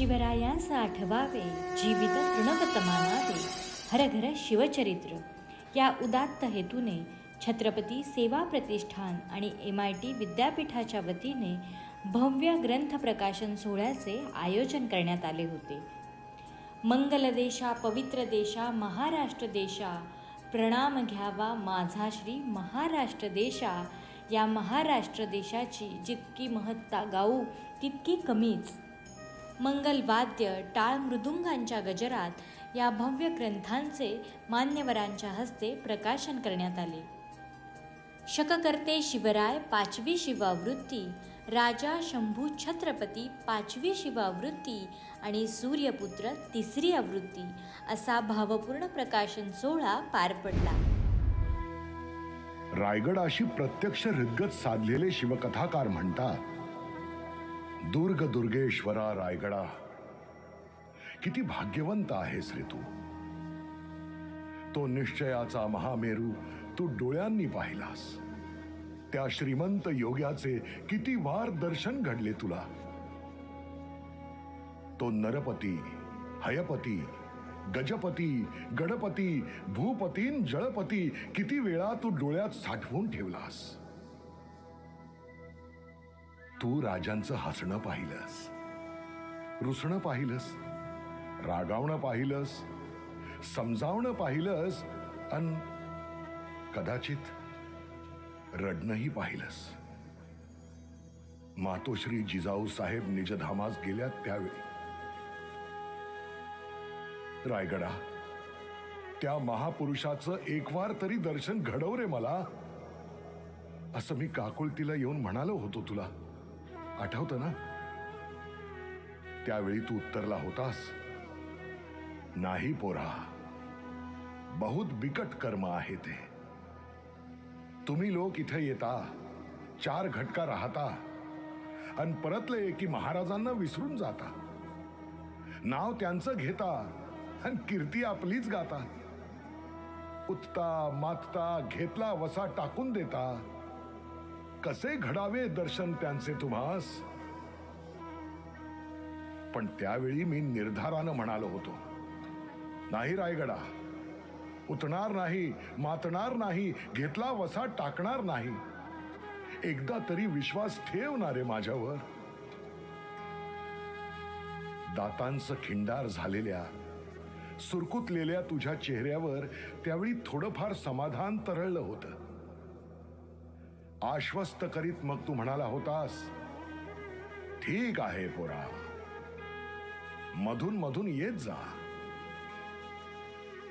शिवरायास आठवावे जीवित तृणगत मानावे हरघर शिवचरित्र. या उदात्त हेतूने छत्रपती सेवा प्रतिष्ठान आणि एम आय टी विद्यापीठाच्या वतीने भव्य ग्रंथ प्रकाशन सोहळ्याचे आयोजन करण्यात आले होते. मंगल देशा पवित्र देशा महाराष्ट्र देशा प्रणाम घ्यावा माझा श्री महाराष्ट्र देशा. या महाराष्ट्र देशाची जितकी महत्ता गाऊ तितकी कमीच. मंगलवाद्य टाळ मृदुंगांच्या गजरात या भव्य ग्रंथांचे मान्यवरांच्या हस्ते प्रकाशन करण्यात आले. शककर्ते शिवराय पाचवी शिवावृत्ती राजा शंभू छत्रपती पाचवी शिवावृत्ती आणि सूर्यपुत्र तिसरी आवृत्ती असा भावपूर्ण प्रकाशन सोहळा पार पडला. रायगडाशी प्रत्यक्ष हृदगत साधलेले शिवकथाकार म्हणतात दुर्ग दुर्गेश्वरा रायगडा. किती भाग्यवंत आहेस रे तू. तो निश्चयाचा महामेरू तू डोळ्यांनी पाहिलास. त्या श्रीमंत योग्याचे किती वार दर्शन घडले तुला. तो नरपती हयपती गजपती गणपती भूपतीन जळपती किती वेळा तू डोळ्यात साठवून ठेवलास. तू राजांचं हसणं पाहिलंस. रुसणं पाहिलंस. रागावणं पाहिलंस. समजावणं पाहिलंस. अन कदाचित रडणंही पाहिलंस. मातोश्री जिजाऊ साहेब निजधामास गेल्यात त्यावेळी. रायगडा त्या महापुरुषाचं एक वार तरी दर्शन घडव रे मला. असं मी काकुळतीला येऊन म्हणालो होतो तुला. आठवतं ना? त्यावेळी तू उत्तरला होतास. नाही पोरा. बहुत बिकट कर्म आहे ते. तुम्ही लोक इथे येता चार घटका राहता आणि परतले की महाराजांना विसरून जाता. नाव त्यांचं घेता आणि कीर्ती आपलीच गाता. उठता मातता घेतला वसा टाकून देता कसे घडावे दर्शन त्यांचे तुम्हास? पण त्यावेळी मी निर्धारानं म्हणालो होतो नाही रायगडा उतणार नाही मातणार नाही घेतला वसा टाकणार नाही. एकदा तरी विश्वास ठेवणारे माझ्यावर. दातांचं खिंडार झालेल्या सुरकुतलेल्या तुझ्या चेहऱ्यावर त्यावेळी थोडंफार समाधान तरळलं होतं. आश्वस्त करीत मग तू म्हणाला होतास ठीक आहे पोरा मधून मधून येत जा.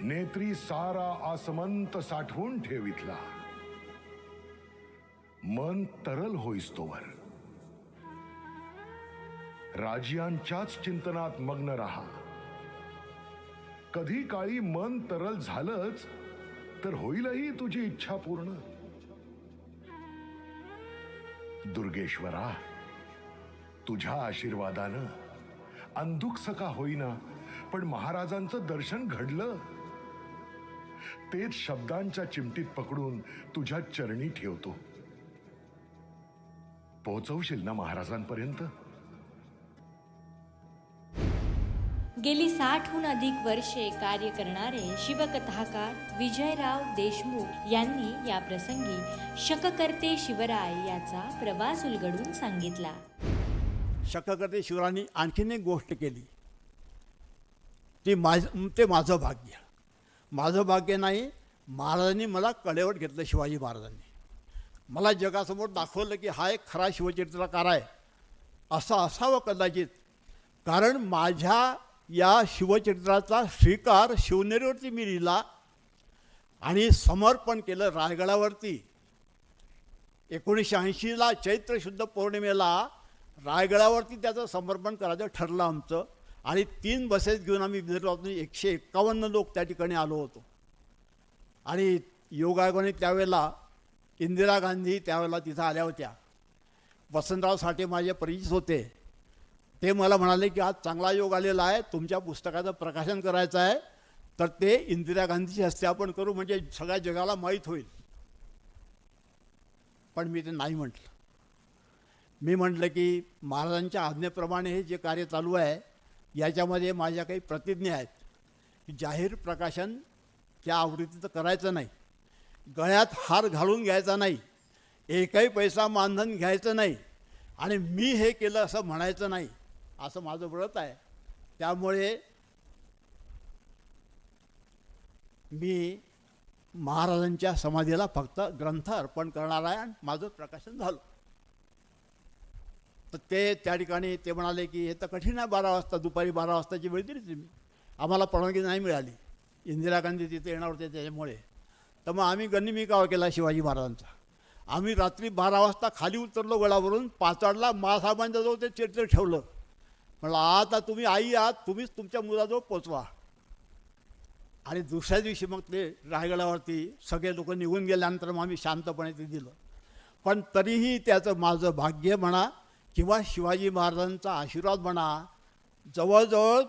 नेत्री सारा आसमंत साठवून ठेवितला. मन तरल होईस तोवर. राजियांच्याच चिंतनात मग्न राहा. कधी काळी मन तरल झालंच तर होईलही तुझी इच्छा पूर्ण. दुर्गेश्वरा तुझ्या आशीर्वादानं अंधुक का होईना पण महाराजांचं दर्शन घडलं. तेच शब्दांच्या चिमटीत पकडून तुझ्या चरणी ठेवतो. पोचवशील ना महाराजांपर्यंत? गेली साठहून अधिक वर्षे कार्य करणारे शिवकथाकार विजयराव देशमुख यांनी या प्रसंगी शककर्ते शिवराय याचा प्रवास उलगडून सांगितला. शककर्ते शिवरायांनी आणखीन एक गोष्ट केली. ती माझ ते माझं भाग्य. माझं भाग्य नाही महाराजांनी मला कडेवर घेतलं शिवाजी महाराजांनी. मला जगासमोर दाखवलं की हा एक खरा शिवचरित्रकार आहे. असं असावं कदाचित. कारण माझ्या या शिवचरित्राचा स्वीकार शिवनेरीवरती मी लिहिला आणि समर्पण केलं रायगडावरती. एकोणीसशे ऐंशीला चैत्र शुद्ध पौर्णिमेला रायगडावरती त्याचं समर्पण करायचं ठरलं आमचं. आणि तीन बसेस घेऊन आम्ही विदर्भातून एकशे एक्कावन्न लोक त्या ठिकाणी आलो होतो. आणि योगायोगाने त्यावेळेला इंदिरा गांधी त्यावेळेला तिथं आल्या होत्या. वसंतराव साठे माझे परिचित होते. ते मला म्हणाले की आज चांगला योग आलेला आहे तुमच्या पुस्तकाचं प्रकाशन करायचं आहे तर ते इंदिरा गांधीची हस्ते आपण करू म्हणजे सगळ्या जगाला माहीत होईल. पण मी ते नाही म्हटलं. मी म्हटलं की महाराजांच्या आज्ञेप्रमाणे हे जे कार्य चालू आहे याच्यामध्ये माझ्या काही प्रतिज्ञा आहेत. की जाहीर प्रकाशन त्या आवृत्तीचं करायचं नाही. गळ्यात हार घालून घ्यायचा नाही. एकही पैसा मानधन घ्यायचं नाही. आणि मी हे केलं असं म्हणायचं नाही. असं माझं व्रत आहे. त्यामुळे मी महाराजांच्या समाधीला फक्त ग्रंथ अर्पण करणार आहे आणि माझं प्रकाशन झालं. तर ते त्या ठिकाणी ते म्हणाले की हे तर कठीण आहे बारा वाजता दुपारी बारा वाजताची वेळ दिली तुम्ही. आम्हाला परवानगी नाही मिळाली. इंदिरा गांधी तिथे येणार होते त्याच्यामुळे. तर मग आम्ही गनिमिकावा केला शिवाजी महाराजांचा. आम्ही रात्री बारा वाजता खाली उतरलो गडावरून पाचाडला महासाहेबांच्या जवळ ते चिरचिर ठेवलं. म्हणलं आता तुम्ही आई आहात तुम्हीच तुमच्या मुलाजवळ पोचवा. आणि दुसऱ्या दिवशी मग ते रायगडावरती सगळे लोक निघून गेल्यानंतर मग आम्ही शांतपणे ते दिलं. पण तरीही त्याचं माझं भाग्य म्हणा किंवा शिवाजी महाराजांचा आशीर्वाद म्हणा जवळजवळ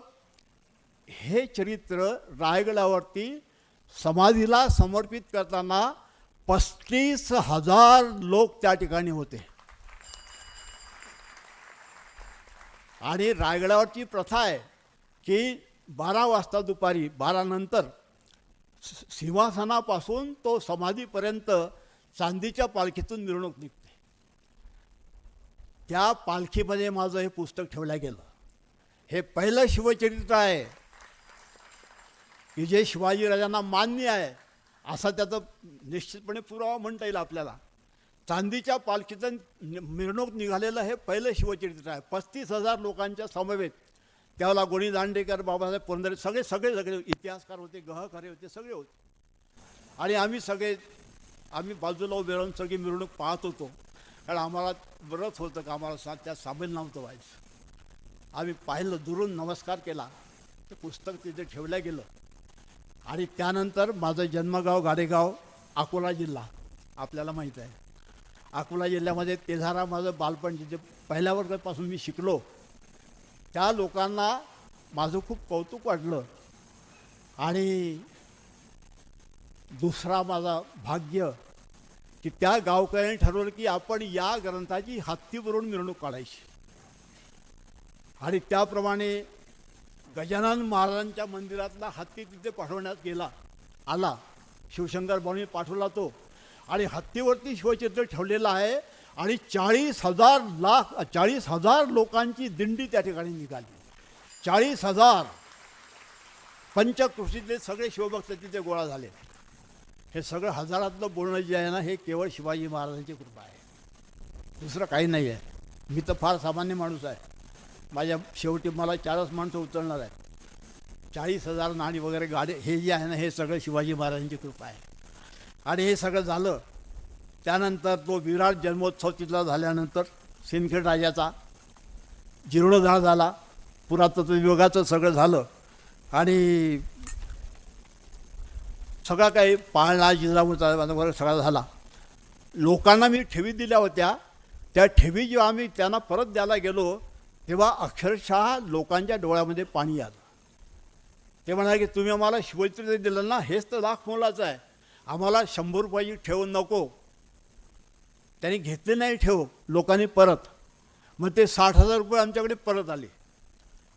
हे चरित्र रायगडावरती समाधीला समर्पित करताना पस्तीस हजार लोक त्या ठिकाणी होते. आणि रायगडावरची प्रथा आहे की बारा वाजता दुपारी बारानंतर सिंहासनापासून तो समाधीपर्यंत चांदीच्या पालखीतून मिरवणूक निघते. त्या पालखीमध्ये माझं हे पुस्तक ठेवलं गेलं. हे पहिलं शिवचरित्र आहे की जे शिवाजीराजांना मान्य आहे असा त्याचा निश्चितपणे पुरावा म्हणता येईल आपल्याला. चांदीच्या पालखीचं नि- मिरवणूक निघालेलं हे पहिलं शिवचरित्र आहे. पस्तीस हजार लोकांच्या समवेत त्यावेळेला गोणी दांडेकर बाबासाहेब पुरंदरे सगळे सगळे सगळे इतिहासकार होते गहखरे होते सगळे होते. आणि आम्ही सगळे आम्ही बाजूला उभे राहून सगळी मिरवणूक पाहत होतो. कारण आम्हाला व्रत होतं का आम्हाला सा त्यात सामील नव्हतं व्हायचं. आम्ही पाहिलं दुरून नमस्कार केला. ते पुस्तक तिथे ठेवलं गेलं. आणि त्यानंतर माझं जन्मगाव गाडेगाव अकोला जिल्हा आपल्याला माहीत आहे. अकोला जिल्ह्यामध्ये तेझारा माझं बालपण जिथे पहिल्या वर्गापासून मी शिकलो त्या लोकांना माझं खूप कौतुक वाटलं. आणि दुसरा माझा भाग्य की त्या गावकऱ्यांनी ठरवलं की आपण या ग्रंथाची हत्तीवरून मिरवणूक काढायची. आणि त्याप्रमाणे गजानन महाराजांच्या मंदिरातला हत्ती तिथे पाठवण्यात गेला. आला. शिवशंकर भाऊनी पाठवला तो. आणि हत्तीवरती शिवचित्र ठेवलेलं आहे आणि चाळीस हजार लाख चाळीस हजार लोकांची दिंडी त्या ठिकाणी निघाली. चाळीस हजार पंचकृषीतले सगळे शिवभक्त तिथे गोळा झाले. हे सगळं हजारातलं बोलणं जे आहे ना हे केवळ शिवाजी महाराजांची कृपा आहे. दुसरं काही नाही आहे. मी तर फार सामान्य माणूस आहे. माझ्या शेवटी मला चारच माणसं उचलणार आहे चाळीस हजार नाणी वगैरे गाडी हे जे आहे ना हे सगळं शिवाजी महाराजांची कृपा आहे. आणि हे सगळं झालं. त्यानंतर तो विराट जन्मोत्सव तिथला झाल्यानंतर सिंदखेड राजाचा जीर्णोद्धार झाला. पुरातत्व विभागाचं सगळं झालं. आणि सगळा काही पाळणा जिजाऊचा वगैरे सगळा झाला. लोकांना मी ठेवी दिल्या होत्या. त्या ठेवी जेव्हा आम्ही त्यांना परत द्यायला गेलो तेव्हा अक्षरशः लोकांच्या डोळ्यामध्ये पाणी आलं. ते म्हणाले की तुम्ही आम्हाला शिवचरित्र दिलं ना हेच तर लाख मोलाचं आहे. आम्हाला शंभर रुपयाची ठेव नको. त्यांनी घेतले नाही ठेव लोकांनी परत. मग ते साठ हजार रुपये आमच्याकडे परत आले.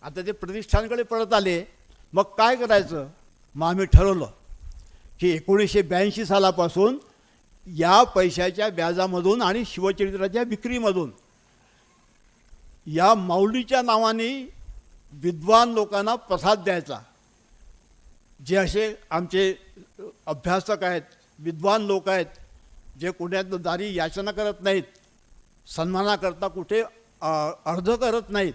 आता ते प्रतिष्ठानकडे परत आले. मग काय करायचं? मग आम्ही ठरवलं की एकोणीसशे ब्याऐंशी सालापासून या पैशाच्या व्याजामधून आणि शिवचरित्राच्या विक्रीमधून या माऊलीच्या नावाने विद्वान लोकांना प्रसाद द्यायचा. जे असे आमचे अभ्यासक आहेत विद्वान लोक आहेत जे कुण्यात दारी याचना करत नाहीत सन्मानाकरता कुठे अर्ज करत नाहीत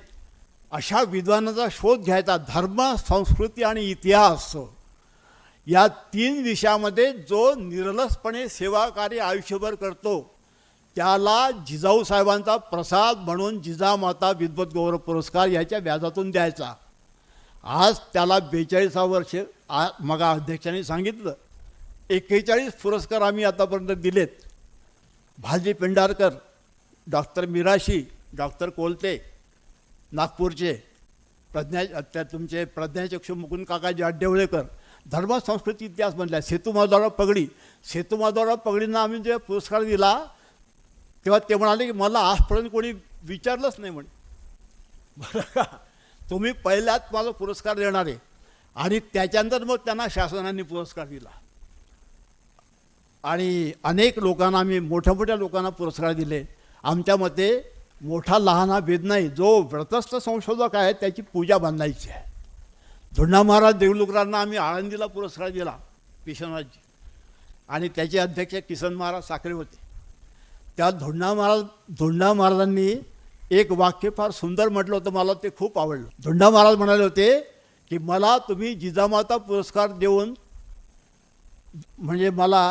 अशा विद्वानाचा शोध घ्यायचा धर्म संस्कृती आणि इतिहास. या तीन विषयामध्ये जो निरलसपणे सेवाकार्य आयुष्यभर करतो त्याला जिजाऊ साहेबांचा प्रसाद म्हणून जिजामाता विद्वत गौरव पुरस्कार याच्या व्याजातून द्यायचा. आज त्याला बेचाळीसा वर्ष आ मग अध्यक्षांनी सांगितलं. एक्केचाळीस पुरस्कार आम्ही आतापर्यंत दिलेत. भालजी पेंढारकर डॉक्टर मिराशी डॉक्टर कोलते नागपूरचे प्रज्ञा त्या तुमचे प्रज्ञाचक्षु मुकुंद काकाजी आड्डेवळेकर धर्म संस्कृती इतिहास म्हणल्या सेतू माधवराव पगडी. सेतू माधवराव पगडींना आम्ही जेव्हा पुरस्कार दिला तेव्हा ते म्हणाले की मला आजपर्यंत कोणी विचारलंच नाही म्हणे. बरं का? तुम्ही पहिल्याच मला पुरस्कार देणार आहे. आणि त्याच्यानंतर मग त्यांना शासनाने पुरस्कार दिला. आणि अनेक लोकांना आम्ही मोठ्या मोठ्या लोकांना पुरस्कार दिले. आमच्या मते मोठा लहान हा भेद नाही जो व्रतस्थ संशोधक आहे त्याची पूजा बांधायची आहे. धुंडा महाराज देवलुकरांना आम्ही आळंदीला पुरस्कार दिला किशनराजजी. आणि त्याचे अध्यक्ष किसन महाराज साखरे होते. त्या धोंडा महाराज धोंडा महाराजांनी एक वाक्य फार सुंदर म्हटलं होतं मला ते खूप आवडलं. धोंडा महाराज म्हणाले होते की मला तुम्ही जिजामाता पुरस्कार देऊन म्हणजे मला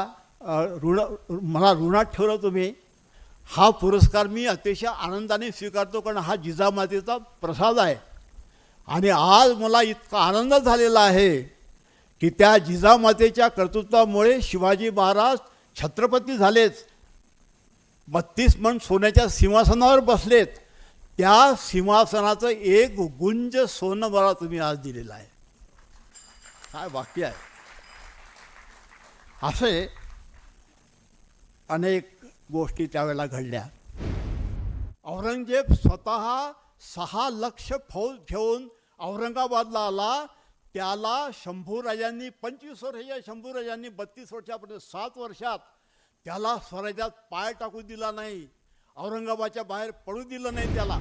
ऋण मला ऋणात ठेवलं तुम्ही. हा पुरस्कार मी अतिशय आनंदाने स्वीकारतो कारण हा जिजामातेचा प्रसाद आहे. आणि आज मला इतका आनंद झालेला आहे की त्या जिजामातेच्या कर्तृत्वामुळे शिवाजी महाराज छत्रपती झालेच बत्तीस मन सोन्याच्या सिंहासनावर बसलेत. त्या सिंहासनाचं एक गुंज सोनं मला तुम्ही आज दिलेलं आहे. काय वाक्य आहे? असे अनेक गोष्टी त्यावेळेला घडल्या. औरंगजेब स्वतः सहा लक्ष फौज घेऊन औरंगाबादला आला. त्याला शंभूराजांनी पंचवीस वर्षाच्या शंभूराजांनी बत्तीस वर्षापर्यंत सात वर्षात त्याला स्वराज्यात पाय टाकू दिला नाही. औरंगाबादच्या बाहेर पडू दिलं नाही त्याला.